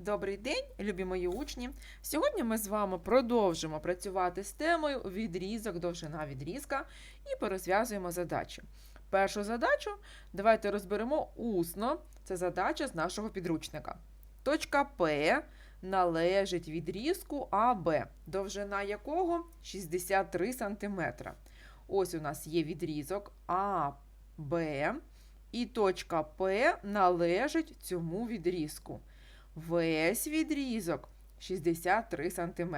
Добрий день, любі мої учні! Сьогодні ми з вами продовжимо працювати з темою відрізок, довжина відрізка і порозв'язуємо задачі. Першу задачу давайте розберемо усно. Це задача з нашого підручника. Точка П належить відрізку АБ, довжина якого 63 см. Ось у нас є відрізок АБ, і точка П належить цьому відрізку. Весь відрізок 63 см.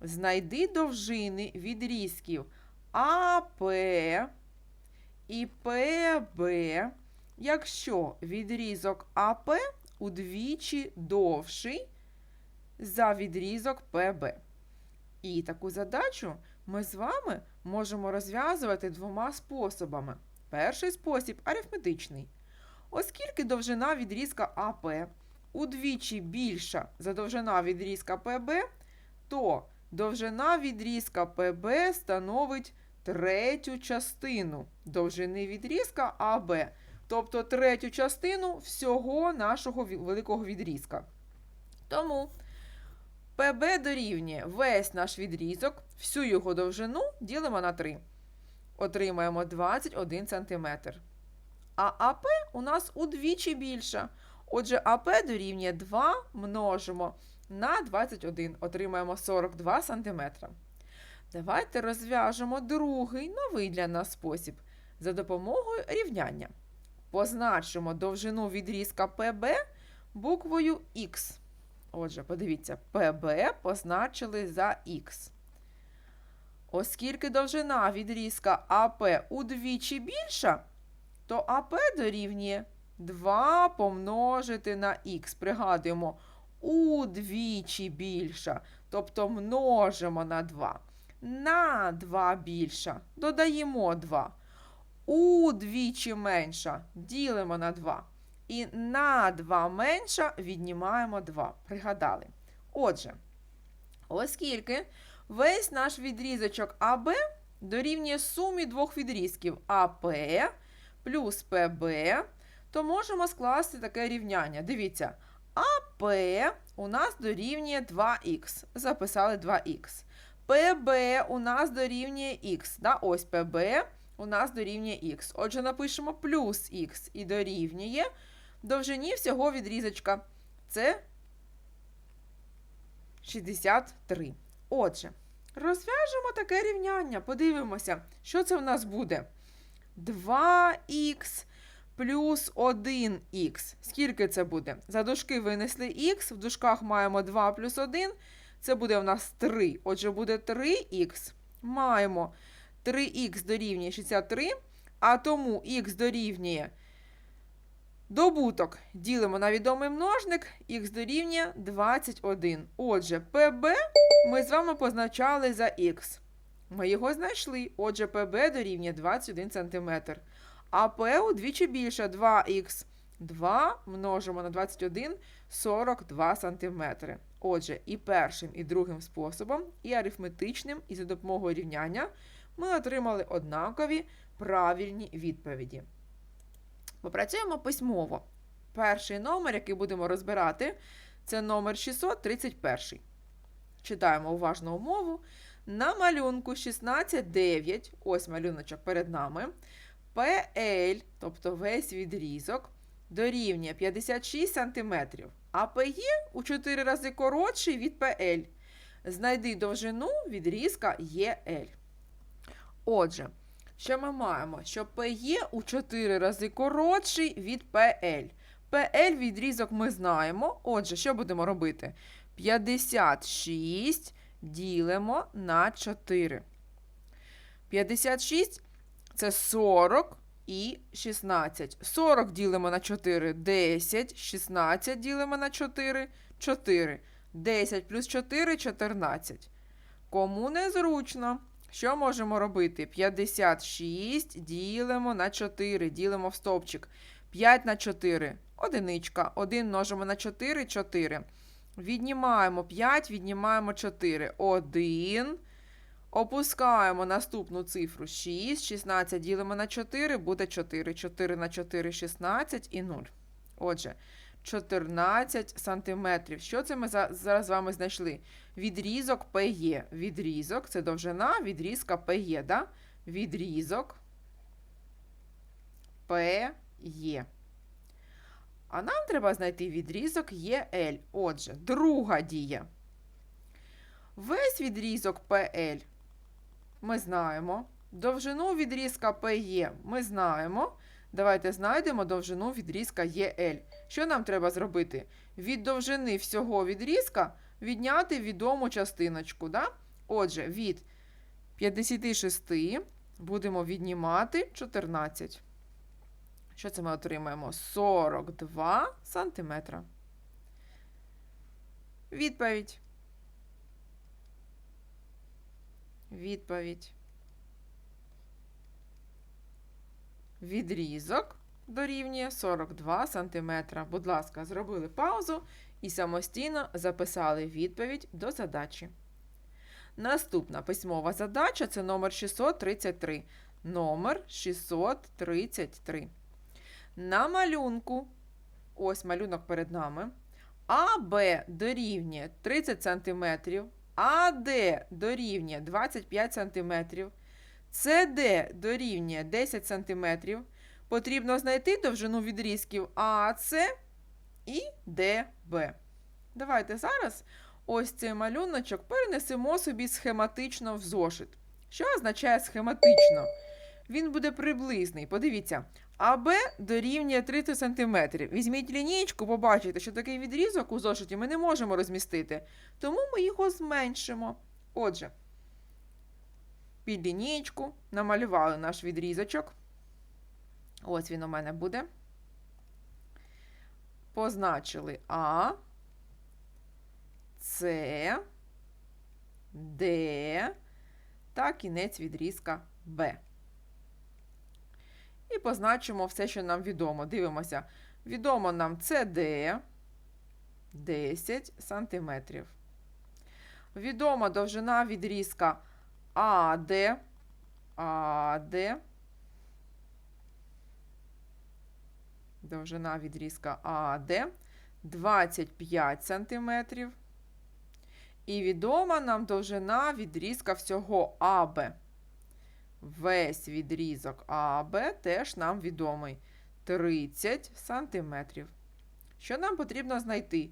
Знайди довжини відрізків АП і ПБ, якщо відрізок АП удвічі довший за відрізок ПБ. І таку задачу ми з вами можемо розв'язувати двома способами. Перший спосіб арифметичний. Оскільки довжина відрізка АП удвічі більша за довжина відрізка ПБ, то довжина відрізка ПБ становить третю частину довжини відрізка АБ, тобто третю частину всього нашого великого відрізка. Тому ПБ дорівнює весь наш відрізок, всю його довжину ділимо на 3. Отримаємо 21 см. А АП у нас удвічі більша. Отже, АП дорівнює 2 множимо на 21, отримаємо 42 см. Давайте розв'яжемо другий новий для нас спосіб за допомогою рівняння. Позначимо довжину відрізка ПБ буквою Х. Отже, подивіться, ПБ позначили за Х. Оскільки довжина відрізка АП удвічі більша, то АП дорівнює 2 помножити на х. Пригадуємо, удвічі більша, тобто множимо на 2. На 2 більша, додаємо 2. Удвічі менша, ділимо на 2. І на 2 менша віднімаємо 2. Пригадали. Отже, оскільки весь наш відрізочок АБ дорівнює сумі двох відрізків АП плюс ПБ, то можемо скласти таке рівняння. Дивіться, АП у нас дорівнює 2х. Записали 2х. ПБ у нас дорівнює х. Да? Ось ПБ у нас дорівнює х. Отже, напишемо плюс х і дорівнює довжині всього відрізочка. Це 63. Отже, розв'яжемо таке рівняння. Подивимося, що це в нас буде. 2х плюс 1х. Скільки це буде? За дужки винесли х, в дужках маємо 2 плюс 1. Це буде у нас 3. Отже, буде 3х. Маємо 3х дорівнює 63, а тому х дорівнює добуток. Ділимо на відомий множник, х дорівнює 21. Отже, ПБ ми з вами позначали за х. Ми його знайшли. Отже, ПБ дорівнює 21 см. А П удвічі більше 2х. 2 множимо на 21 42 см. Отже, і першим, і другим способом, і арифметичним, і за допомогою рівняння ми отримали однакові правильні відповіді. Попрацюємо письмово. Перший номер, який будемо розбирати, це номер 631. Читаємо уважно умову. На малюнку 16,9, ось малюночок перед нами, PL, тобто весь відрізок, дорівнює 56 см, а PE у 4 рази коротший від PL. Знайди довжину відрізка EL. Отже, що ми маємо? Що PE у 4 рази коротший від PL. PL відрізок ми знаємо. Отже, що будемо робити? 56 ділимо на 4. 56 це 40 і 16. 40 ділимо на 4 10, 16 ділимо на 4 4. 10 плюс 4 14. Кому незручно? Що можемо робити? 56 ділимо на 4, ділимо в стовпчик. 5 на 4. Одиничка. 1 множимо на 4 4. Віднімаємо 5, віднімаємо 4. 1. Опускаємо наступну цифру 6. 16 ділимо на 4, буде 4. 4 на 4 16 і 0. Отже, 14 сантиметрів. Що це ми зараз з вами знайшли? Відрізок ПЕ. Відрізок це довжина відрізка ПЕ. Да? Відрізок ПЕ. А нам треба знайти відрізок ЄЛ. Отже, друга дія. Весь відрізок ПЛ ми знаємо. Довжину відрізка ПЕ ми знаємо. Давайте знайдемо довжину відрізка ЄЛ. Що нам треба зробити? Від довжини всього відрізка відняти відому частиночку. Да? Отже, від 56 будемо віднімати 14. Що це ми отримаємо? 42 сантиметра. Відповідь. Відповідь. Відрізок дорівнює 42 см. Будь ласка, зробили паузу і самостійно записали відповідь до задачі. Наступна письмова задача це номер 633. Номер 633. На малюнку, ось малюнок перед нами, АБ дорівнює 30 см, АД дорівнює 25 см, СД дорівнює 10 см. Потрібно знайти довжину відрізків АС і ДБ. Давайте зараз ось цей малюночок перенесемо собі схематично в зошит. Що означає схематично? Він буде приблизний. Подивіться, АБ дорівнює 30 см. Візьміть лінійку, побачите, що такий відрізок у зошиті ми не можемо розмістити. Тому ми його зменшимо. Отже, під лінійку намалювали наш відрізочок. Ось він у мене буде. Позначили А, С, Д та кінець відрізка Б. І позначимо все, що нам відомо. Дивимося. Відомо нам CD 10 см. Відома довжина відрізка АД. АД. Довжина відрізка АД 25 см. І відома нам довжина відрізка всього АБ. Весь відрізок АБ теж нам відомий 30 см. Що нам потрібно знайти?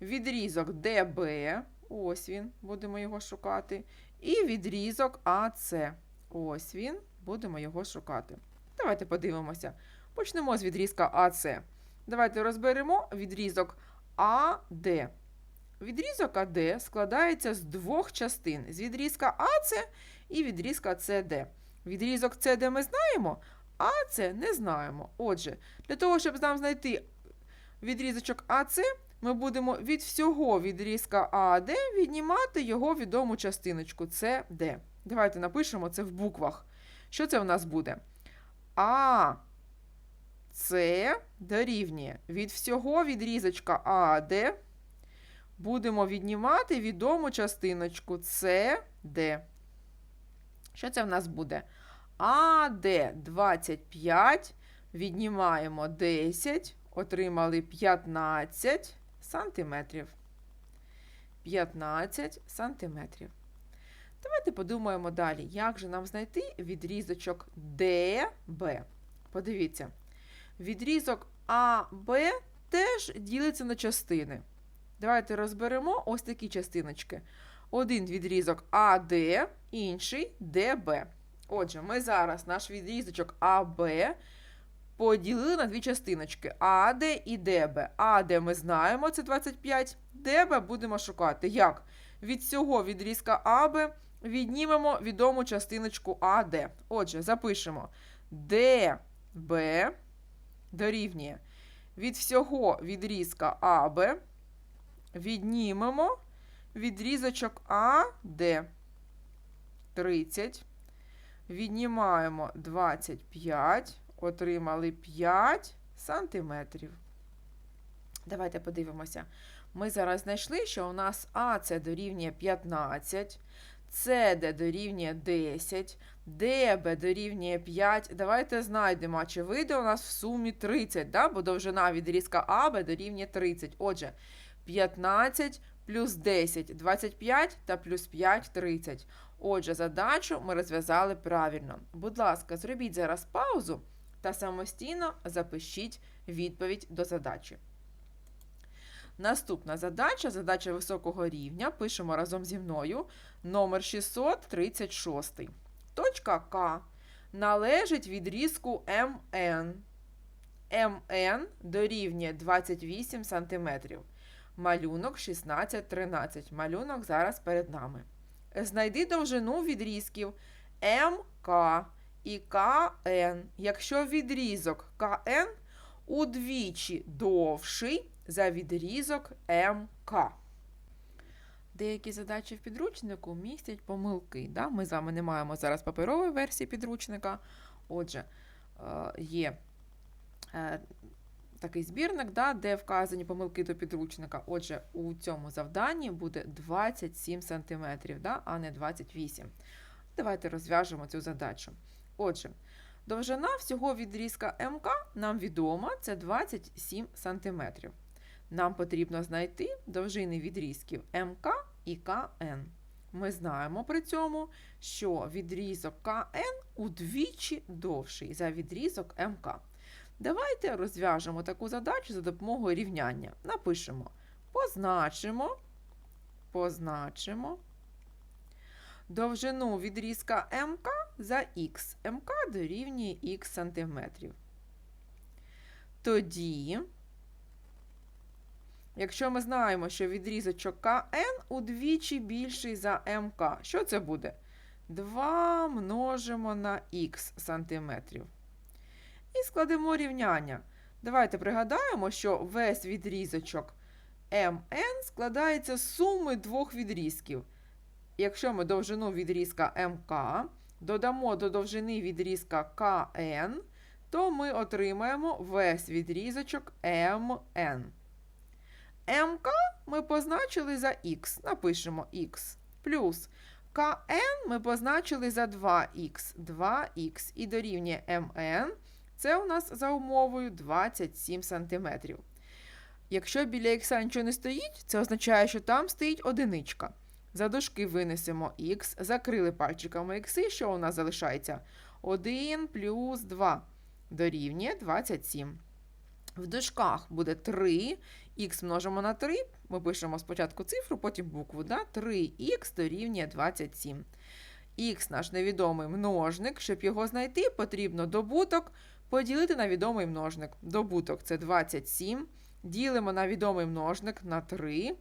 Відрізок ДБ, ось він, будемо його шукати. І відрізок АЦ. Ось він, будемо його шукати. Давайте подивимося. Почнемо з відрізка АЦ. Давайте розберемо відрізок АД. Відрізок АД складається з двох частин: з відрізка АЦ і відрізка СД. Відрізок СД ми знаємо, а це не знаємо. Отже, для того, щоб нам знайти відрізочок АЦ, ми будемо від всього відрізка АД віднімати його відому частиночку СД. Давайте напишемо це в буквах. Що це у нас буде? А С дорівнює від всього відрізочка АД будемо віднімати відому частиночку СД. Що це в нас буде? АД 25, віднімаємо 10, отримали 15 сантиметрів. 15 сантиметрів. Давайте подумаємо далі, як же нам знайти відрізочок ДБ. Подивіться, відрізок АБ теж ділиться на частини. Давайте розберемо ось такі частиночки. Один відрізок АД, інший ДБ. Отже, ми зараз наш відрізочок АБ поділили на дві частиночки АД і ДБ. АД ми знаємо, це 25, ДБ будемо шукати. Як? Від цього відрізка АБ віднімемо відому частиночку АД. Отже, запишемо ДБ дорівнює від всього відрізка АБ віднімемо відрізочок АД 30. Віднімаємо 25, отримали 5 сантиметрів. Давайте подивимося. Ми зараз знайшли, що у нас А це дорівнює 15, СД дорівнює 10, ДБ дорівнює 5. Давайте знайдемо, чи вийде у нас в сумі 30, да? бо довжина відрізка АБ дорівнює 30. Отже, 15 плюс 10 – 25 та плюс 5 – 30. Отже, задачу ми розв'язали правильно. Будь ласка, зробіть зараз паузу та самостійно запишіть відповідь до задачі. Наступна задача, задача високого рівня. Пишемо разом зі мною. Номер 636. Точка К належить відрізку МН. МН дорівнює 28 см. Малюнок 16-13. Малюнок зараз перед нами. Знайди довжину відрізків МК і КН. Якщо відрізок КН удвічі довший за відрізок МК. Деякі задачі в підручнику містять помилки. Да? Ми з вами не маємо зараз паперової версії підручника. Отже, е, є е, такий збірник, да, де вказані помилки до підручника. Отже, у цьому завданні буде 27 см, да, а не 28 Давайте розв'яжемо цю задачу. Отже, довжина всього відрізка МК нам відома, це 27 см. Нам потрібно знайти довжини відрізків МК і КН. Ми знаємо при цьому, що відрізок КН удвічі довший за відрізок МК. Давайте розв'яжемо таку задачу за допомогою рівняння. Напишемо, позначимо, позначимо довжину відрізка МК за х. МК дорівнює х сантиметрів. Тоді, якщо ми знаємо, що відрізочок КН удвічі більший за МК, що це буде? 2 множимо на х сантиметрів. І складемо рівняння. Давайте пригадаємо, що весь відрізочок МН складається з суми двох відрізків. Якщо ми довжину відрізка МК додамо до довжини відрізка КН, то ми отримаємо весь відрізочок МН. МК ми позначили за х, напишемо х. Плюс КН ми позначили за 2х, 2х і дорівнює МН. Це у нас за умовою 27 см. Якщо біля х нічого не стоїть, це означає, що там стоїть одиничка. За дужки винесемо х, закрили пальчиками х, що у нас залишається? 1 плюс 2 дорівнює 27. В дужках буде 3, х множимо на 3, ми пишемо спочатку цифру, потім букву. Да? 3х дорівнює 27. Х наш невідомий множник. Щоб його знайти, потрібно добуток поділити на відомий множник. Добуток це 27. Ділимо на відомий множник на 3.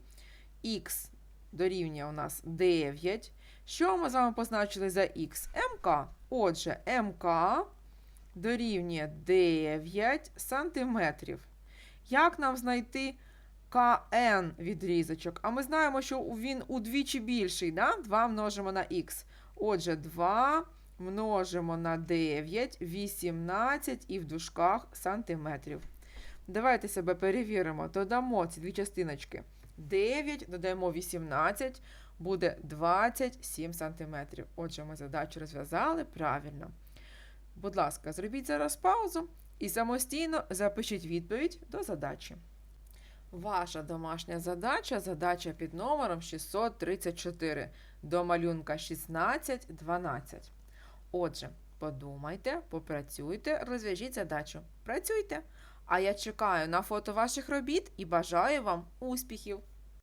Х дорівнює у нас 9. Що ми з вами позначили за х? МК. Отже, МК дорівнює 9 сантиметрів. Як нам знайти КН відрізочок? А ми знаємо, що він удвічі більший. Да? 2 множимо на х. Отже, 2 множимо на 9, 18 і в дужках сантиметрів. Давайте себе перевіримо. Додамо ці дві частиночки. 9, додаємо 18, буде 27 см. Отже, ми задачу розв'язали правильно. Будь ласка, зробіть зараз паузу і самостійно запишіть відповідь до задачі. Ваша домашня задача задача під номером 634 до малюнка 16-12. Отже, подумайте, попрацюйте, розв'яжіть задачу. Працюйте! А я чекаю на фото ваших робіт і бажаю вам успіхів!